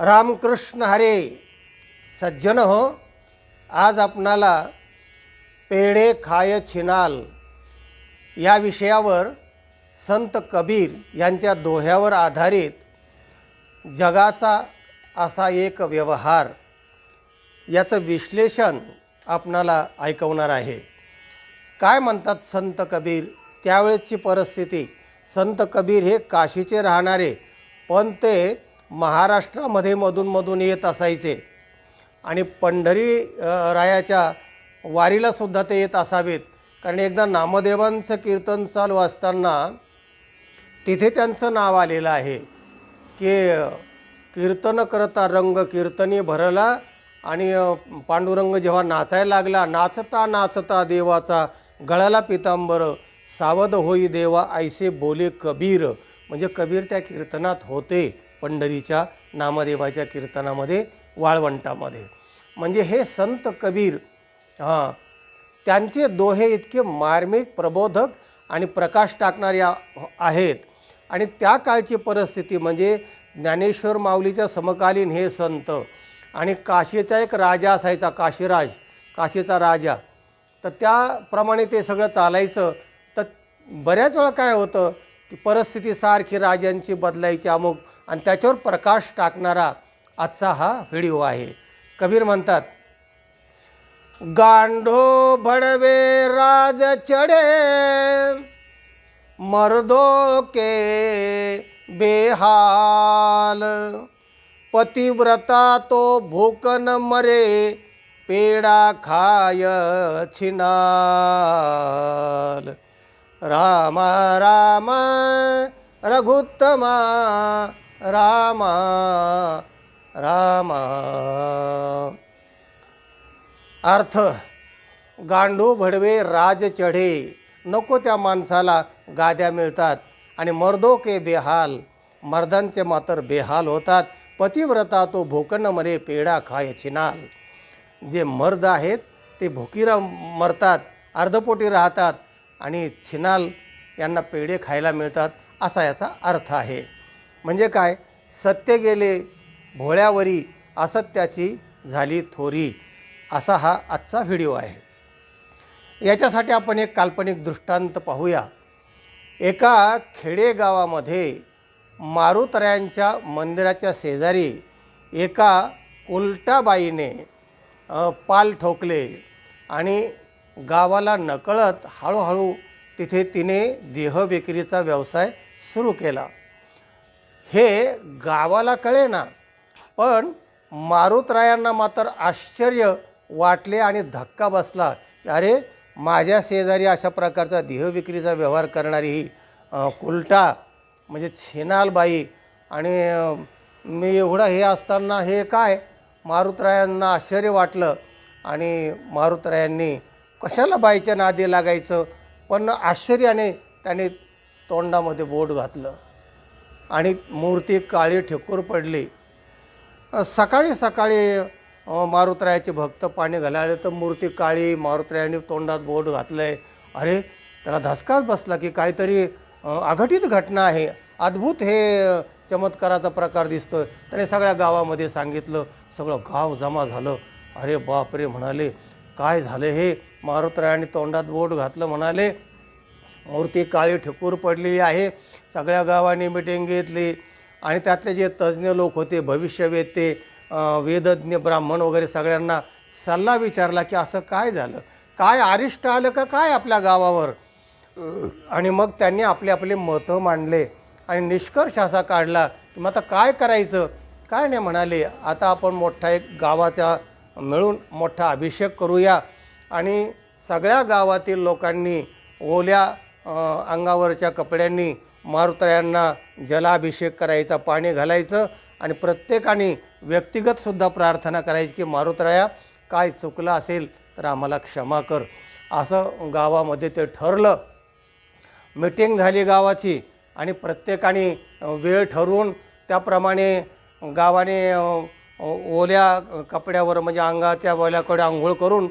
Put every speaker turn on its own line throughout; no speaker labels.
रामकृष्ण हरे सज्जन हो आज आपणाला पेढे खाय छिनाल या विषयावर संत कबीर यांच्या दोह्यावर आधारित जगाचा असा एक व्यवहार याचं विश्लेषण आपणाला ऐकवणार आहे. काय म्हणतात संत कबीर? त्यावेळेची परिस्थिती संत कबीर हे काशीचे राहणारे पण ते महाराष्ट्रामध्ये मधूनमधून येत असायचे. आणि पंढरी रायाच्या वारीलासुद्धा ते येत असावेत. कारण एकदा नामदेवांचं कीर्तन चालू असताना तिथे त्यांचं नाव आलेलं आहे की कीर्तन करता रंग कीर्तनी भरला आणि पांडुरंग जेव्हा नाचायला लागला नाचता नाचता देवाचा गळाला पितांबर सावध होई देवा ऐसे बोले कबीर. म्हणजे कबीर त्या कीर्तनात होते. पंढरीच्या नामदेवाच्या कीर्तनामध्ये वाळवंटामध्ये. म्हणजे हे संत कबीर हां त्यांचे दोहे इतके मार्मिक प्रबोधक आणि प्रकाश टाकणारे आहेत. आणि त्या काळची परिस्थिती म्हणजे ज्ञानेश्वर माऊलीच्या समकालीन हे संत आणि काशीचा एक राजा असायचा काशीराज काशीचा राजा. तर त्याप्रमाणे ते सगळं चालायचं. तर बऱ्याच वेळा काय होतं की परिस्थिती सारखी राजांची बदलायची अमुक आणि त्याच्यावर प्रकाश टाकणारा आजचा हा व्हिडिओ आहे. कबीर म्हणतात गांडो भडवे राज चढे मर्दो के बेहाल. पतिव्रता तो भूकन मरे पेडा खाय छिनाल. रामा रामा रघुत्तमा रामा रामा. अर्थ गांडू भडवे राज चढे. नको त्या माणसाला गाद्या मिळतात आणि मर्दो के बेहाल. मर्दांचे मात्र बेहाल होतात. पतिव्रता तो भोकन मरे पेढा खाय छिनाल. जे मर्द आहेत ते भुकीरा मरतात अर्धपोटी राहतात आणि छिनाल यांना पेढे खायला मिळतात असा याचा अर्थ आहे. म्हणजे काय? सत्य गेले भोळ्यावरी असत्याची झाली थोरी. असा हा आजचा व्हिडिओ आहे. याच्यासाठी आपण एक काल्पनिक दृष्टांत पाहूया. एका खेडेगावामध्ये मारुतऱ्यांच्या मंदिराच्या शेजारी एका उलटाबाईने पाल ठोकले आणि गावाला नकळत हळूहळू तिथे तिने देहविक्रीचा व्यवसाय सुरू केला. हे गावाला कळे ना. पण मारुतरायांना मात्र आश्चर्य वाटले आणि धक्का बसला. अरे माझ्या शेजारी अशा प्रकारचा देहविक्रीचा व्यवहार करणारी ही कुलटा म्हणजे छेनालबाई आणि मी एवढं हे असताना हे काय? मारुतरायांना आश्चर्य वाटलं आणि मारुतरायांनी कशाला बाईच्या नादी लागायचं? पण आश्चर्याने त्याने तोंडामध्ये बोट घातलं. आणि मूर्ती काळी ठेकूर पडली. सकाळी सकाळी मारुतरायाचे भक्त पाणी घालायला तर मूर्ती काळी मारुतरायाने तोंडात बोट घातलं आहे अरे त्याला धसकाच बसला की काहीतरी अघटित घटना आहे. अद्भुत हे चमत्काराचा प्रकार दिसतोय. त्याने सगळ्या गावामध्ये सांगितलं. सगळं गाव जमा झालं. अरे बापरे म्हणाले काय झालं हे? मारुतरायाने तोंडात बोट घातलं म्हणाले मूर्ती काळी ठिकूर पडलेली आहे. सगळ्या गावांनी मिटिंग घेतली. आणि त्यातले जे तज्ज्ञ लोक होते भविष्यवेते वेदज्ञ ब्राह्मण वगैरे सगळ्यांना सल्ला विचारला की असं काय झालं? काय अरिष्ट आलं का काय आपल्या गावावर? आणि मग त्यांनी आपले आपले मतं मांडले आणि निष्कर्ष असा काढला की मग आता काय करायचं? काय नाही म्हणाले. आता आपण मोठा एक गावाचा मिळून मोठा अभिषेक करूया. आणि सगळ्या गावातील लोकांनी ओल्या अंगावरच्या कपड्यांनी मारुतरायांना जलाभिषेक करायचा पाणी घालायचं आणि प्रत्येकाने व्यक्तिगतसुद्धा प्रार्थना करायची की मारुतराया काय चुकलं असेल तर आम्हाला क्षमा कर. असं गावामध्ये ते ठरलं. मिटिंग झाली गावाची आणि प्रत्येकाने वेळ ठरवून त्याप्रमाणे गावाने ओल्या कपड्यावर म्हणजे अंगाच्या ओल्याकडे आंघोळ करून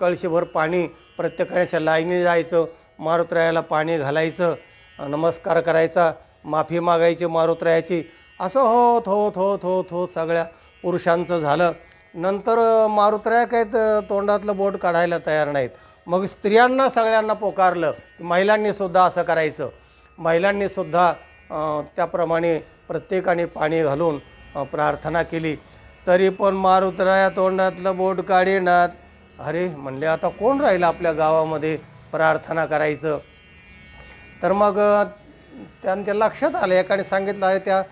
कळशीभर पाणी प्रत्येकाने लाईनी जायचं. मारुतरायाला पाणी घालायचं नमस्कार करायचा माफी मागायची मारुतरायाची असं होत होत होत होत होत सगळ्या पुरुषांचं झालं. नंतर मारुतराया काय तोंडातलं बोट काढायला तयार नाहीत. मग स्त्रियांना सगळ्यांना पोकारलं की असं करायचं. महिलांनीसुद्धा त्याप्रमाणे प्रत्येकाने पाणी घालून प्रार्थना केली. तरी पण मारुतराया तोंडातलं बोट काढेनात. अरे म्हणले आता कोण राहिलं आपल्या गावामध्ये? प्रार्थना करायचं. तर मग त्यांच्या लक्षात आलं एकाने सांगितलं अरे त्या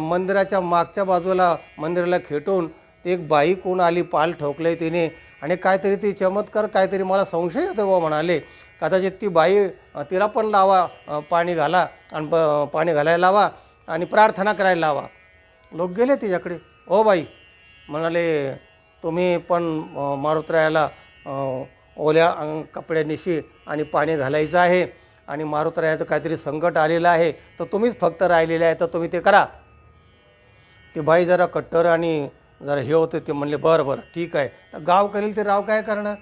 मंदिराच्या मागच्या बाजूला मंदिराला खेटून ती एक बाई कोण आली पाल ठोकले तिने आणि काहीतरी ती चमत्कार काहीतरी मला संशय येतो बा म्हणाले. कदाचित ती बाई तिला पण लावा पाणी घाला आणि प- पाणी घालायला लावा आणि प्रार्थना करायला लावा. लोक गेले तिच्याकडे. ओ बाई म्हणाले तुम्ही पण मारुतरायाला ओल्या अंग कपड्यानिशी आणि पाणी घालायचं आहे. आणि मारुतरायाचं काहीतरी संकट आलेलं आहे. तर तुम्हीच फक्त राहिलेले आहे तर तुम्ही ते करा. ती बाई जरा कट्टर आणि जरा हे होते ते म्हणले बरं बरं ठीक आहे. तर गाव करेल ते राव काय करणार?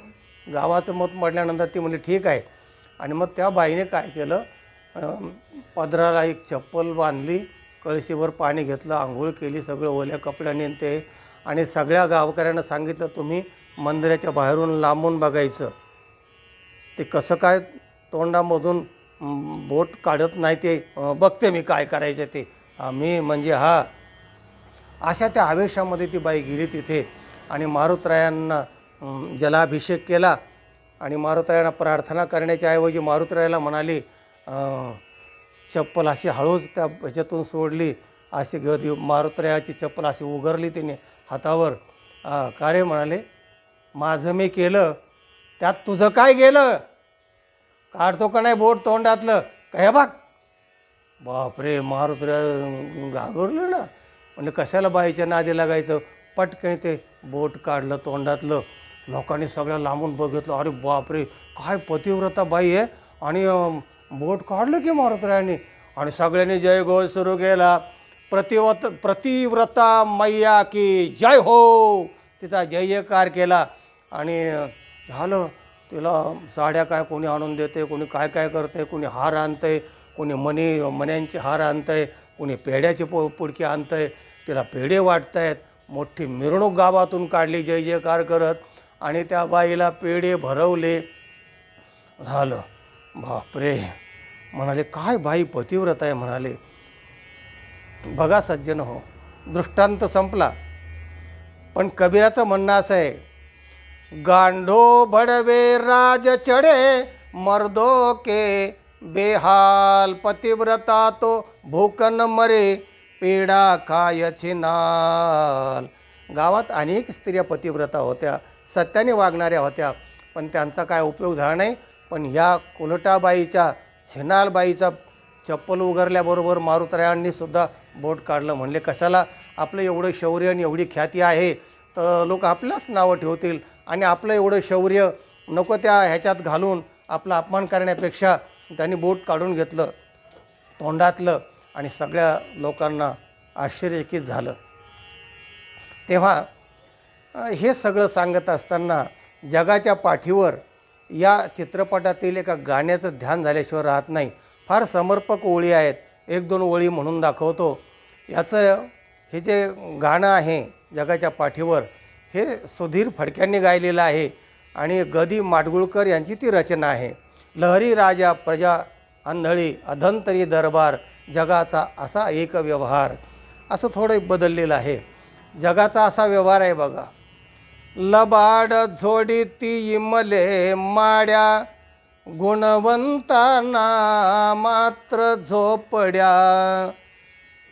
गावाचं मत म्हटल्यानंतर ती म्हणली ठीक आहे. आणि मग त्या बाईने काय केलं? पदराला एक चप्पल बांधली कळशीवर पाणी घेतलं आंघोळ केली सगळं ओल्या कपड्याने ते आणि सगळ्या गावकऱ्यांना सांगितलं तुम्ही मंदिराच्या बाहेरून लांबून बघायचं. ते कसं काय तोंडामधून बोट काढत नाही ते बघते मी काय करायचं ते. मी म्हणजे हा अशा त्या आवेशामध्ये ती बाई गेली तिथे आणि मारुतरायांना जलाभिषेक केला आणि मारुतरायांना प्रार्थना करण्याच्या ऐवजी मारुतरायाला म्हणाली चप्पल अशी हळूच त्या ह्याच्यातून सोडली. अशी गदी मारुतरायाची चप्पल अशी उघरली तिने हातावर. का रे? म्हणाले. माझं मी केलं त्यात तुझं काय गेलं? काढतो का नाही बोट तोंडातलं? काय बाग? बापरे मारुतऱ्या घाबरलं ना. म्हणजे कशाला बाईच्या नादी लागायचं? पटकन ते बोट काढलं तोंडातलं. लोकांनी सगळ्या लांबून बघितलं. अरे बापरे काय पतिव्रता बाई आहे. आणि बोट काढलं की मारुतऱ्याने? आणि सगळ्यांनी जय घोष सुरू केला. प्रतिवत प्रतिव्रता मैया की जय हो. तिचा जय जयकार केला. आणि झालं. तिला साड्या काय कोणी आणून देते कोणी काय काय करते कोणी हार आणतंय कोणी मणी मण्यांचे हार आणतंय कोणी पेढ्याची पो पुडकी आणतंय तिला पेढे वाटतायत. मोठी मिरवणूक गावातून काढली जय जयकार करत. आणि त्या बाईला पेढे भरवले. झालं. बापरे. म्हणाले काय बाई पतिव्रत आहे म्हणाले. बघा सज्जन हो दृष्टांत संपला. पण कबीराचं म्हणणं असं आहे गांडो भडवे राज चढे मर्दो के बेहाल पतिव्रता तो भूकन मरे पेडा काय छिनाल। गावात अनेक स्त्रिया पतिव्रता होत्या सत्याने वागणाऱ्या होत्या पण त्यांचा काय उपयोग झाला नाही. पण ह्या कुलटाबाईच्या छिनालबाईचा चप्पल उघडल्याबरोबर मारुतरायांनीसुद्धा बोट काढलं. म्हणले कशाला? आपलं एवढं शौर्य आणि एवढी ख्याती आहे. तर लोक आपल्याच नावं ठेवतील आणि आपलं एवढं शौर्य नको त्या ह्याच्यात घालून आपला अपमान करण्यापेक्षा त्यांनी बोट काढून घेतलं तोंडातलं आणि सगळ्या लोकांना आश्चर्यचकित झालं. तेव्हा हे सगळं सांगत असताना जगाच्या पाठीवर या चित्रपटातील एका गाण्याचं ध्यान झाल्याशिवाय राहत नाही. फार समर्पक ओळी आहेत. एक दोन ओळी म्हणून दाखवतो. याचं हे जे गाणं आहे जगाच्या पाठीवर हे सुधीर फडक्यांनी गायलेलं आहे आणि गदी माडगुळकर यांची ती रचना आहे. लहरी राजा प्रजा आंधळी अधंतरी दरबार जगाचा असा एक व्यवहार. असं थोडं बदललेलं आहे. जगाचा असा व्यवहार आहे बघा. लबाड झोडी ती इमले माड्या गुणवंतांना मात्र झोपड्या.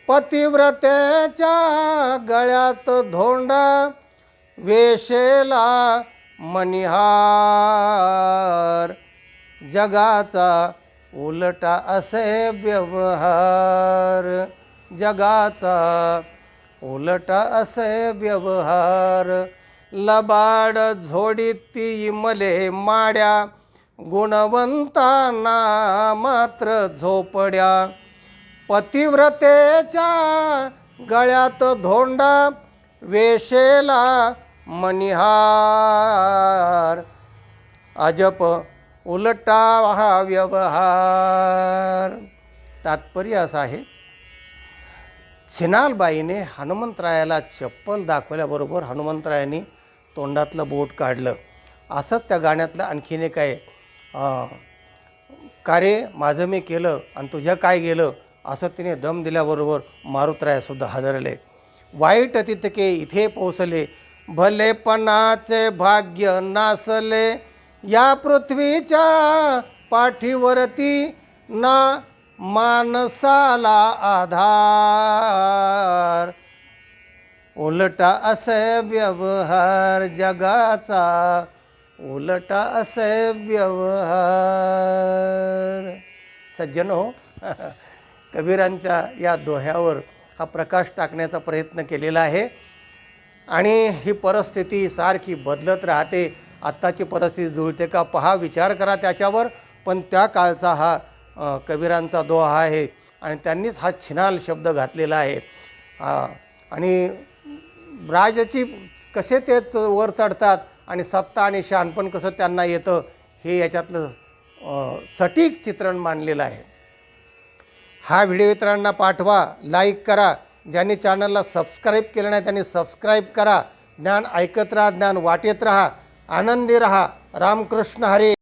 पतिव्रतेच्या गळ्यात धोंडा वेशेला मणिहार. जगाचा उलटा असे व्यवहार. जगाचा उलटा असे व्यवहार. लबाड झोडीती मले माड्या. गुणवंतांना मात्र झोपड्या. पतिव्रतेच्या गळ्यात धोंडा वेशेला मणिहार. अजप उलटा हा व्यवहार. तात्पर्य असं आहे छिनालबाईने हनुमंतरायाला चप्पल दाखवल्याबरोबर हनुमंतरायाने तोंडातलं बोट काढलं. असंच त्या गाण्यातलं आणखीन एक आहे का रे माझं मी केलं आणि तुझ्या काय गेलं? असं तिने दम दिल्याबरोबर मारुतरायसुद्धा हादरले. वाईट तितके इथे पोचले भलेपणाचे भाग्य नासले या पृथ्वीच्या पाठीवरती ना माणसाला आधार. उलटा असे व्यवहार जगाचा उलटा असे व्यवहार. सज्जन हो. कबीरांच्या या दोह्यावर हा प्रकाश टाकण्याचा प्रयत्न केलेला आहे. आणि ही परिस्थिती सारखी बदलत राहते. आत्ताची परिस्थिती जुळते का पहा विचार करा त्याच्यावर. पण त्या काळचा हा कबीरांचा दोहा आहे आणि त्यांनीच हा छिनाल शब्द घातलेला आहे. आणि राजाची कसे तेच वर चढतात आणि सत्ता आणि शानपण कसं त्यांना येतं हे याच्यातलं सटीक चित्रण मांडलेलं आहे. हा व्हिडिओ इतरांना पाठवा लाईक करा. ज्यांनी चॅनलला सबस्क्राईब केलं नाही त्यांनी सबस्क्राईब करा. ज्ञान ऐकत राहा ज्ञान वाटेत राहा. आनंदी राहा. रामकृष्ण हरे.